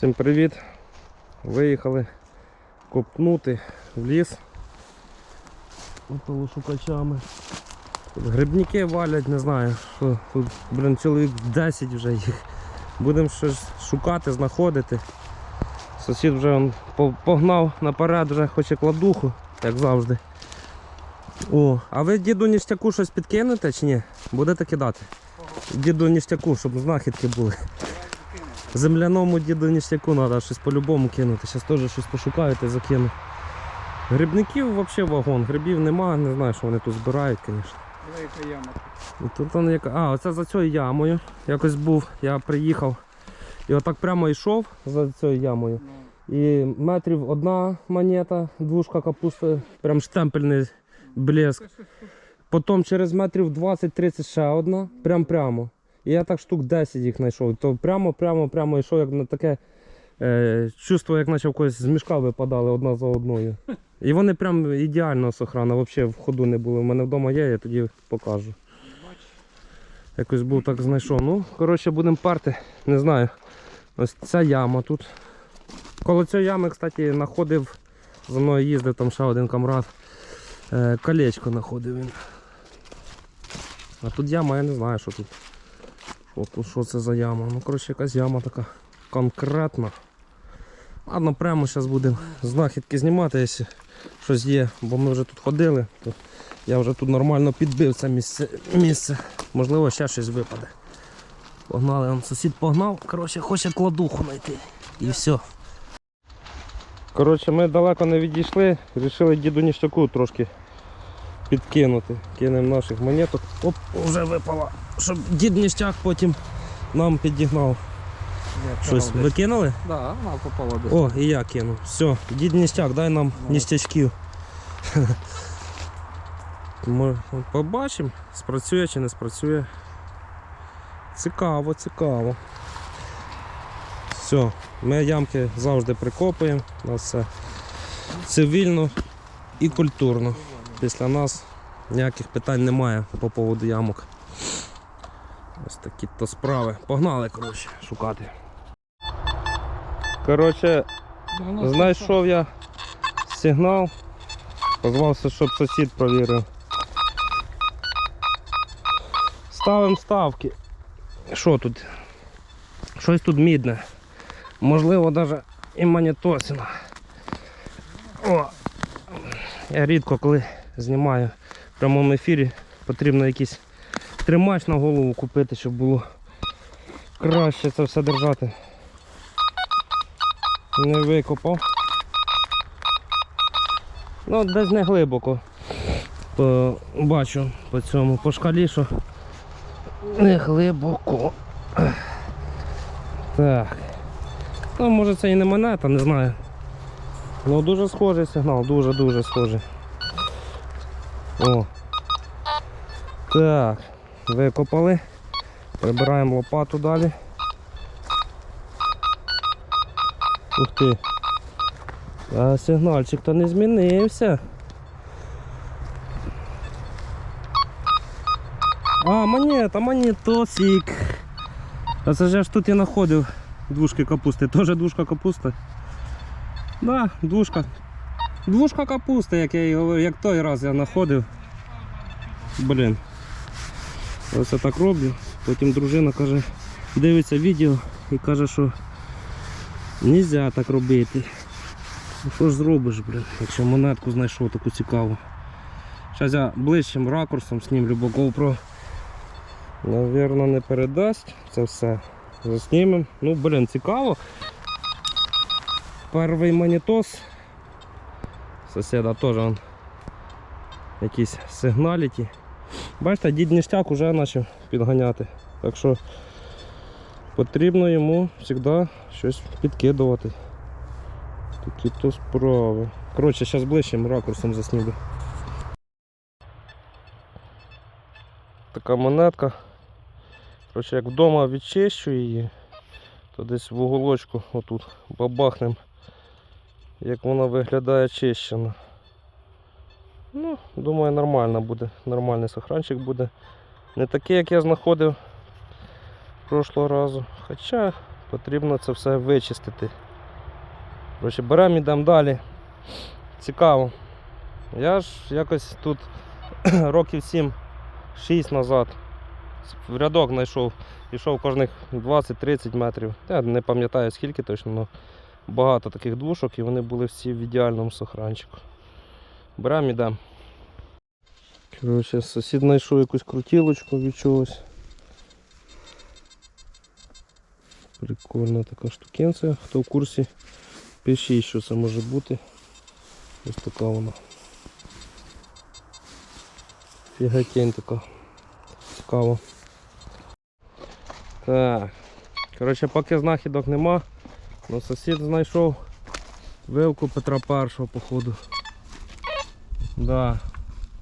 Всім привіт! Виїхали копнути в ліс шукачами. Тут грибники валять, не знаю, що тут, блин, чоловік 10 вже їх. Будемо щось шукати, знаходити. Сусід вже он погнав наперед, вже хоче кладуху, як завжди. О, а ви діду ніштяку щось підкинете чи ні? Будете кидати? Діду ніштяку, щоб знахідки були. Земляному діду ніштяку треба щось по-любому кинути. Зараз теж щось пошукаю та закину. Грибників взагалі вагон, грибів нема, не знаю, що вони тут збирають, звісно. Велика яма. Тут он яка... А, оце за цією ямою. Якось був, я приїхав. І отак прямо йшов за цією ямою. Ну, І метрів одна монета, двушка капусти, прям штемпельний блеск. Потім через метрів 20-30 ще одна, прям прямо. І я так штук 10 їх знайшов. То прямо, прямо, прямо йшов, як на таке е, чувство, як наче в когось з мішка випадали одна за одною. І вони прям ідеально сохрана, взагалі в ходу не були. У мене вдома є, я тоді покажу. Якось був так знайшов. Ну, коротше, будемо парти, не знаю. Ось ця яма тут. Коло цієї ями, кстати, знаходив, за мною їздив там ще один камрад. Е, колечко знаходив він. А тут яма, я не знаю, що тут. Що, тут, що це за яма. Ну, коротше, якась яма така конкретна. Ладно, прямо зараз будемо знахідки знімати, якщо щось є, бо ми вже тут ходили, то я вже тут нормально підбив це місце. місце. Можливо, ще щось випаде. Погнали, он сусід погнав, коротше, хоче кладуху знайти. І все. Коротше, ми далеко не відійшли, вирішили діду ніштяку трошки підкинути. Кинемо наших монеток. Оп, вже випала. Щоб дід ніштяк потім нам підігнав. я Щось ви кинули? Да, вона попала десь. О, і я кину. Все, дід ніштяк, дай нам Ну. ніштячків. Ми побачимо, спрацює чи не спрацює. Цікаво, цікаво. Все, ми ямки завжди прикопуємо, у нас все цивільно і культурно. Після нас ніяких питань немає по поводу ямок. Ось такі то справи. Погнали, коротше, шукати. Коротше, Ну, Знайшов я сигнал. Позвався, щоб сусід провірив. Ставимо ставки. Що тут? Щось тут мідне. Можливо, навіть і монетосина. О! Я рідко коли знімаю в прямому ефірі, потрібно якийсь тримач на голову купити, щоб було краще це все держати. Не викопав. Ну, десь не глибоко. По, бачу по цьому, по шкалі, що не глибоко. Так. Ну, може це і не монета, не знаю. Ну дуже схожий сигнал, дуже-дуже схожий. О. Так, викопали. Прибираємо лопату далі. Ух ти. А сигнальчик то не змінився. А, монета, монетосик. А це ж я тут і знаходив двушки капусти. Тоже двушка капуста. Да, двушка. Двушка капусти, як я і говорю, як той раз я знаходив. Блін. Ось я так роблю. Потім дружина каже, дивиться відео і каже, що Нельзя так робити. Ну що ж зробиш, блін, якщо монетку знайшов таку цікаву. Зараз я ближчим ракурсом знімлю, бо GoPro, Навірно, не передасть це все. Заснімемо. Ну, блін, цікаво. Перший монітос. Сусіда теж он, якісь сигналіті. Бачите, дід ніштяк вже почав підганяти. Так що потрібно йому завжди щось підкидувати. Такі то справи. Коротше, зараз ближчим ракурсом заснімлю. Така монетка. Коротше, як вдома відчищу її, то десь в уголочку отут бабахнем, як вона виглядає чищена. Ну, думаю, нормально буде, нормальний сохранчик буде. Не такий, як я знаходив прошлого разу. Хоча Потрібно це все вичистити. Коротше, беремо йдемо далі. Цікаво. Я ж якось тут років 7-6 назад в рядок знайшов. Ішов кожних 20-30 метрів. Я не пам'ятаю скільки точно, але багато таких двушок і вони були всі в ідеальному сохранчику. Беремо йдемо. Коротше, сусід знайшов якусь крутілочку від чогось. Прикольна така штукенція. Хто в курсі, пишіть, що це може бути. Ось така вона. Фігатень така. Цікаво. Так. Коротше, поки знахідок нема, але сусід знайшов вилку Петра І, походу. Да,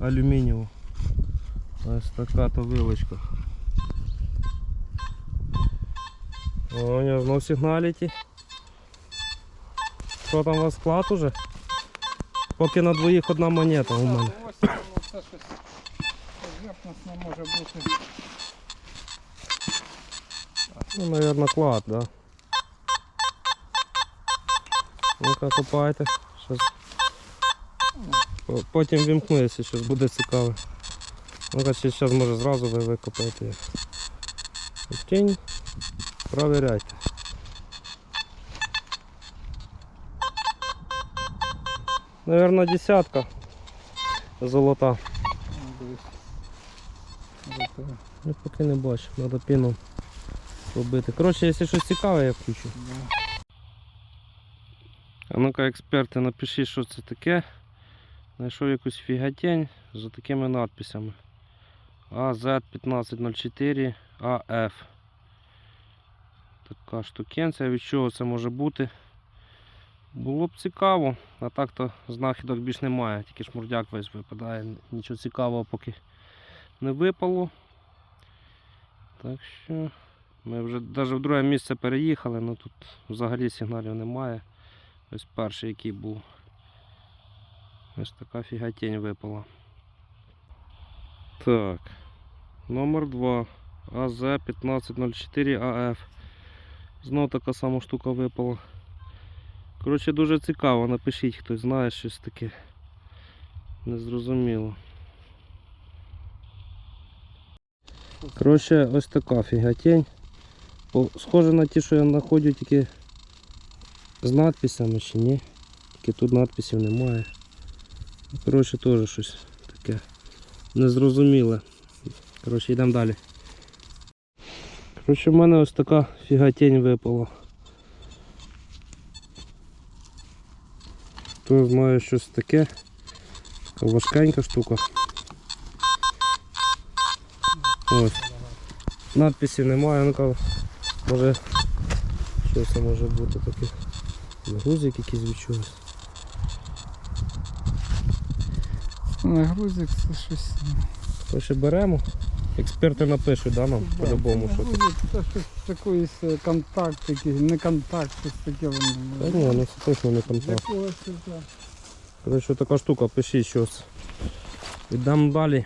алюмінієву. Ось така то вилочка. О, у нього знов сигналіті. Що там у вас склад уже? Поки на двоїх одна монета у мене. Ось воно це щось поверхностне може бути. Ну, наверное, клад, да. Ну-ка, копайте. Щас. По- Потім вімкну, якщо щось буде цікаве. Ну-ка, зараз може зразу ви викопаєте. В Тінь. Провіряйте. Наверно, десятка золота. Ну, Ну, поки не бачу, треба піном робити. Коротше, якщо щось цікаве, я включу. А ну-ка, експерти, напишіть, що це таке. Знайшов якусь фігатень з такими надписями. AZ1504 AF. Така штукенція, від чого це може бути. Було б цікаво, а так то знахідок більш немає, тільки шмурдяк весь випадає. Нічого цікавого поки не випало. Так що ми вже навіть в друге місце переїхали, але тут взагалі сигналів немає. Ось перший, який був. Ось така фігатень випала. Так. Номер 2. АЗ 1504 АФ. Знов така сама штука випала. Коротше, дуже цікаво. Напишіть, хтось знає щось таке. Незрозуміло. Коротше, ось така фігатень. По- Схоже на ті, що я знаходжу тільки з надписями чи ні. Тільки тут надписів немає. Ну, Коротше, теж щось таке незрозуміле. Коротше, йдемо далі. Коротше, в мене ось така фігатень випала. Хто знає щось таке. Така важкенька штука. Ось. Надписів немає, ну-ка, може що це може бути таке. Грузик якийсь від Ну, грузик це щось. Коротше, беремо. Експерти напишуть, да, нам Да, по-любому, що тут. це щось з е, контакт, якийсь, не контакт, щось таке воно. Та ні, ну це точно не контакт. Коротше, така штука, пишіть щось. Йдемо далі.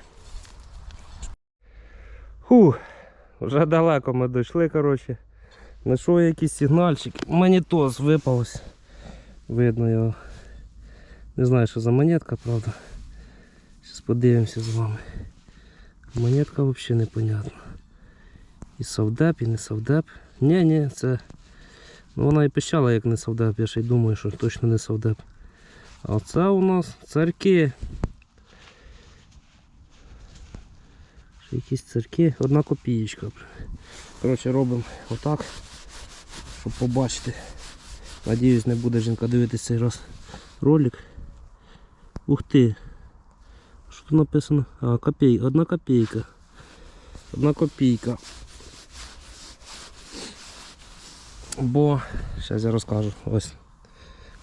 Фух, вже далеко ми дійшли, коротше. Знайшов якийсь сигнальчик. Монітос випалось. Видно його. Не знаю, що за монетка, правда. Подивимося з вами. Монетка взагалі непонятна. І совдеп, і не совдеп. Ні, ні, це. Ну вона і пищала як не совдеп, я ще й думаю, що точно не совдеп. А це у нас царки. Ще якісь царки, одна копієчка. Коротше, робимо отак, щоб побачити. Надіюсь, не буде жінка дивитися цей раз ролик. Ух ти. Тут написано? А, копій, одна копійка. Одна копійка. Бо, зараз я розкажу. Ось.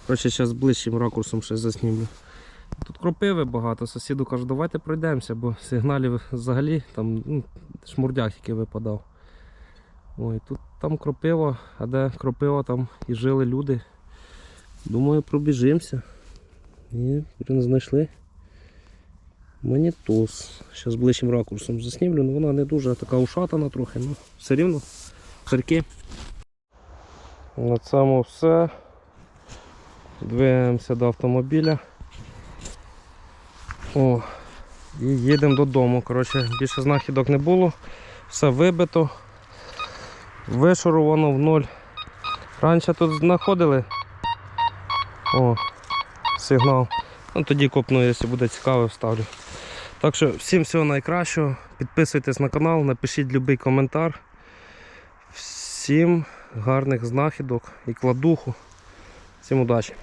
Коротше, зараз ближчим ракурсом ще заснімлю. Тут кропиви багато, сусіду кажу, давайте пройдемося, бо сигналів взагалі там ну, шмурдяк тільки випадав. Ой, тут там кропива, а де кропива, там і жили люди. Думаю, пробіжимося. І блін, знайшли. Монітос. Зараз ближчим ракурсом заснімлю, але вона не дуже така ушатана трохи, але все рівно церки. На цьому все. Двигаємося до автомобіля. О, і їдемо додому. Коротше, більше знахідок не було. Все вибито. Вишурувано в ноль. Раніше тут знаходили. О, сигнал. Ну, тоді копну, якщо буде цікаво, вставлю. Так що всім всього найкращого. Підписуйтесь на канал, напишіть будь-який коментар. Всім гарних знахідок і кладуху. Всім удачі!